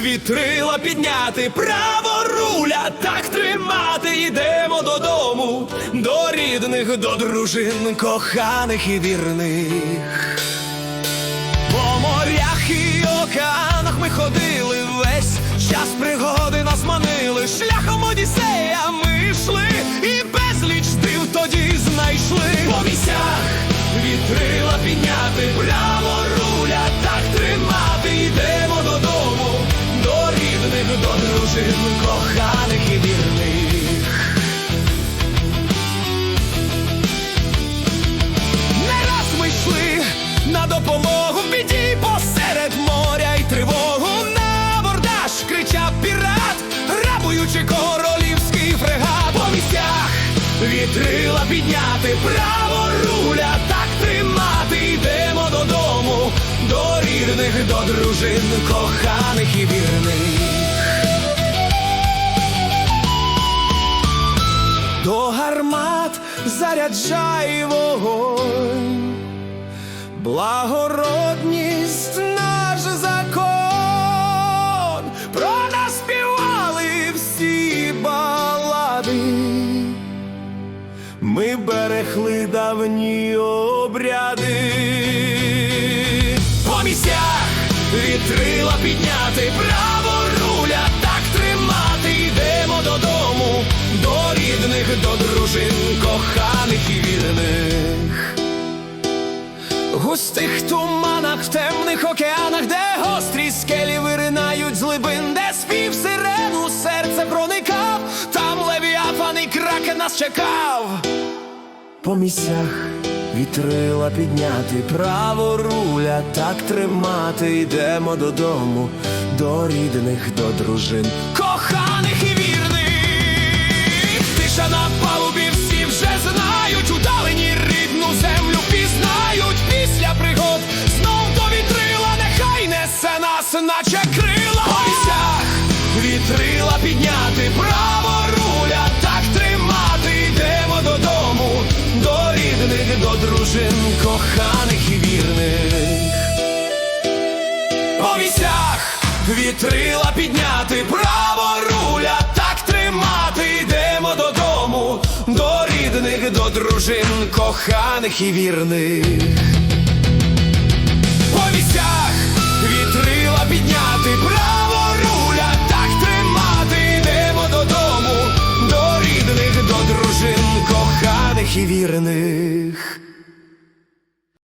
вітрила підняти, право руля, так тримати, йдемо додому, до рідних, до дружин, коханих і вірних. По морях і океанах ми ходили весь час пригоди нас манили, шляхом Одіссея ми йшли і безліч див тоді знайшли. По місцях вітрила підняти, право руля, допомогу біді посеред моря й тривогу. На абордаж кричав пірат, грабуючи королівський фрегат. По місцях вітрила підняти, право руля, так тримати, йдемо додому, до рідних, до дружин, коханих і вірних. До гармат заряджай вогонь, благородність наш закон, про нас співали всі балади, ми берегли давні обряди. По місцях вітрила підняти, право руля, так тримати, йдемо додому, до рідних, до дружин, коханих і вірних. Густих туманах, в темних океанах, де гострі скелі виринають з глибин, де спів сирену серце проникав, там левіафан і кракен нас чекав. По місцях вітрила підняти, право руля, так тримати, йдемо додому, до рідних, до дружин, коханих і вірних. Тиша на нас, наче крила. Місцях вітрила підняти, право руля, так тримати, йдемо додому, до рідних, до дружин, коханих і вірних. По місцях вітрила підняти, право руля, так тримати, йдемо додому, до рідних, до дружин, коханих і вірних. По місцях і вірних.